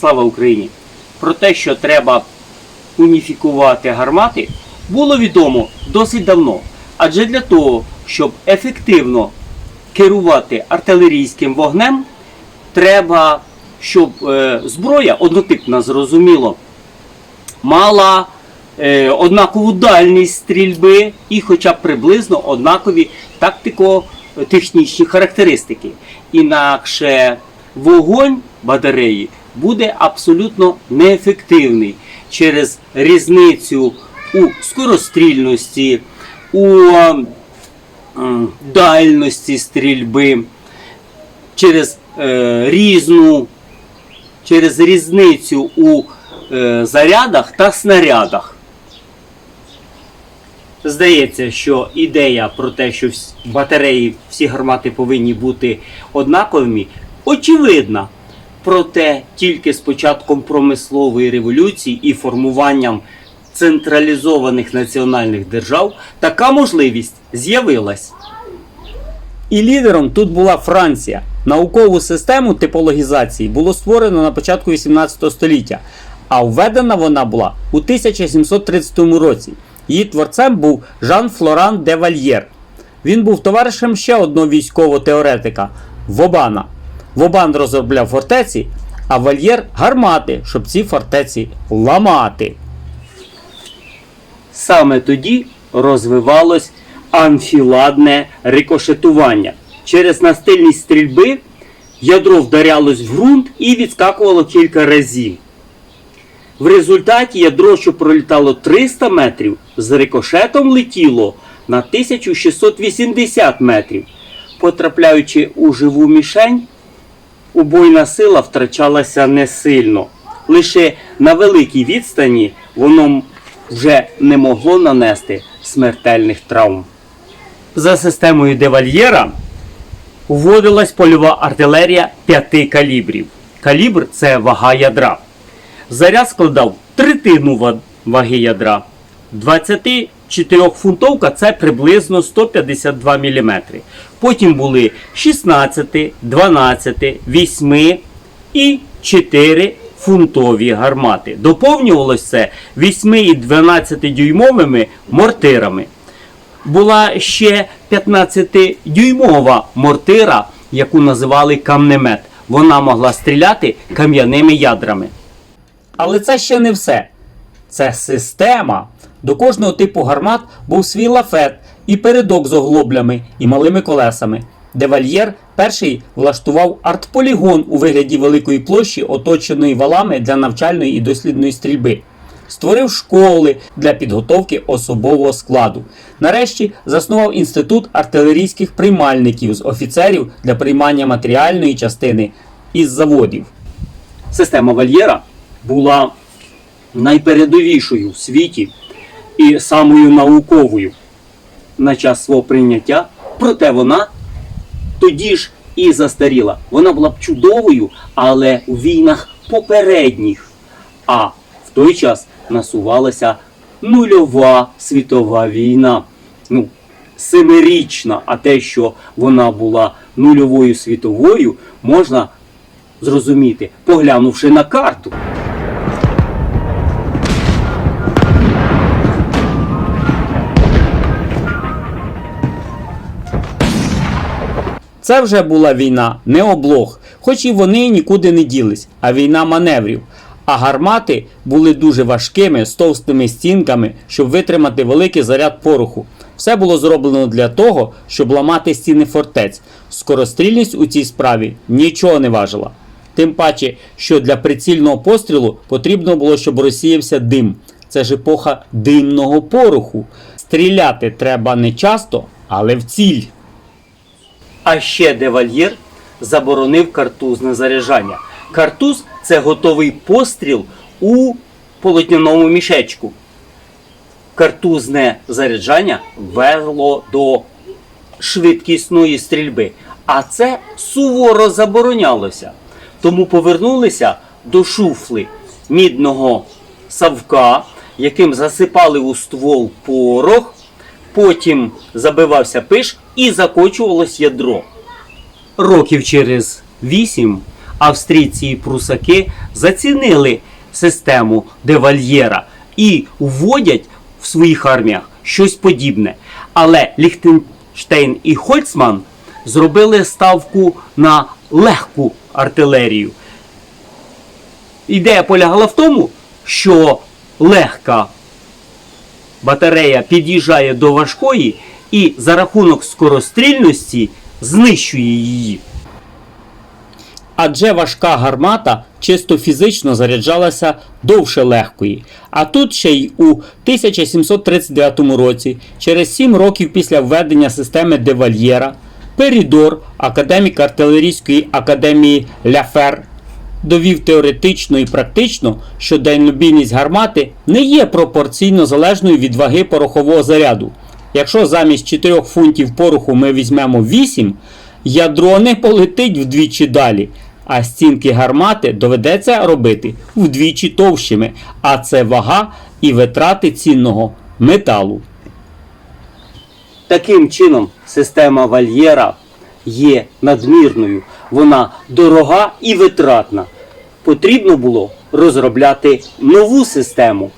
Слава Україні! Про те, що треба уніфікувати гармати, було відомо досить давно. Адже для того, щоб ефективно керувати артилерійським вогнем, треба, щоб е, зброя однотипна, зрозуміло, мала е, однакову дальність стрільби і хоча б приблизно однакові тактико-технічні характеристики. Інакше вогонь батареї буде абсолютно неефективний через різницю у скорострільності, у дальності стрільби, через е, різну через різницю у е, зарядах та снарядах. Здається, що ідея про те, що батареї, всі гармати повинні бути однаковими, очевидна. Проте тільки з початком промислової революції і формуванням централізованих національних держав така можливість з'явилась. І лідером тут була Франція. Наукову систему типологізації було створено на початку 18 століття, а введена вона була у 1730 році. Її творцем був Жан Флоран де Вальєр. Він був товаришем ще одного військового теоретика Вобана. Вобан розробляв фортеці, а Вальєр гармати, щоб ці фортеці ламати. Саме тоді розвивалось амфіладне рикошетування. Через настильність стрільби ядро вдарялось в ґрунт і відскакувало кілька разів. В результаті ядро, що пролітало 300 метрів, з рикошетом летіло на 1680 метрів. Потрапляючи у живу мішень, убойна сила втрачалася не сильно. Лише на великій відстані воно вже не могло нанести смертельних травм. За системою девальєра вводилась польова артилерія п'яти калібрів. Калібр це вага ядра. Заряд складав третину ваги ядра. 24-фунтовка це приблизно 152 мм. Потім були 16, 12, 8 і 4 фунтові гармати. Доповнювалося це 8 і 12 дюймовими мортирами. Була ще 15-дюймова мортира, яку називали камнемет. Вона могла стріляти кам'яними ядрами. Але це ще не все. Це система. До кожного типу гармат був свій лафет і передок з оглоблями і малими колесами. Девальєр перший влаштував артполігон у вигляді великої площі, оточеної валами для навчальної і дослідної стрільби. Створив школи для підготовки особового складу. Нарешті заснував інститут артилерійських приймальників з офіцерів для приймання матеріальної частини із заводів. Система Вальєра була найпередовішою в світі і самою науковою на час свого прийняття, проте вона тоді ж і застаріла. Вона була б чудовою, але у війнах попередніх. А в той час насувалася нульова світова війна. Ну, семирічна, а те, що вона була нульовою світовою, можна зрозуміти, поглянувши на карту. Це вже була війна не облог, хоч і вони нікуди не ділись, а війна маневрів. А гармати були дуже важкими з товстими стінками, щоб витримати великий заряд пороху. Все було зроблено для того, щоб ламати стіни фортець. Скорострільність у цій справі нічого не важила. Тим паче, що для прицільного пострілу потрібно було, щоб розсіявся дим. Це ж епоха димного пороху. Стріляти треба не часто, але в ціль. А ще девальєр заборонив картузне заряджання. Картуз це готовий постріл у полотняному мішечку. Картузне заряджання вело до швидкісної стрільби, а це суворо заборонялося. Тому повернулися до шуфли мідного савка, яким засипали у ствол порох, потім забивався пиш і закочувалось ядро. Років через вісім австрійці і прусаки зацінили систему девальєра і вводять в своїх арміях щось подібне. Але Ліхтенштейн і Хольцман зробили ставку на легку артилерію. Ідея полягала в тому, що легка батарея під'їжджає до важкої і за рахунок скорострільності знищує її. Адже важка гармата чисто фізично заряджалася довше легкої. А тут ще й у 1739 році, через 7 років після введення системи Девальєра, Перідор, академік артилерійської академії Ляфер, довів теоретично і практично, що дальнобійність гармати не є пропорційно залежною від ваги порохового заряду. Якщо замість 4 фунтів пороху ми візьмемо 8, ядро не полетить вдвічі далі, а стінки гармати доведеться робити вдвічі товщими, а це вага і витрати цінного металу. Таким чином, система вольєра є надмірною, вона дорога і витратна. Потрібно було розробляти нову систему.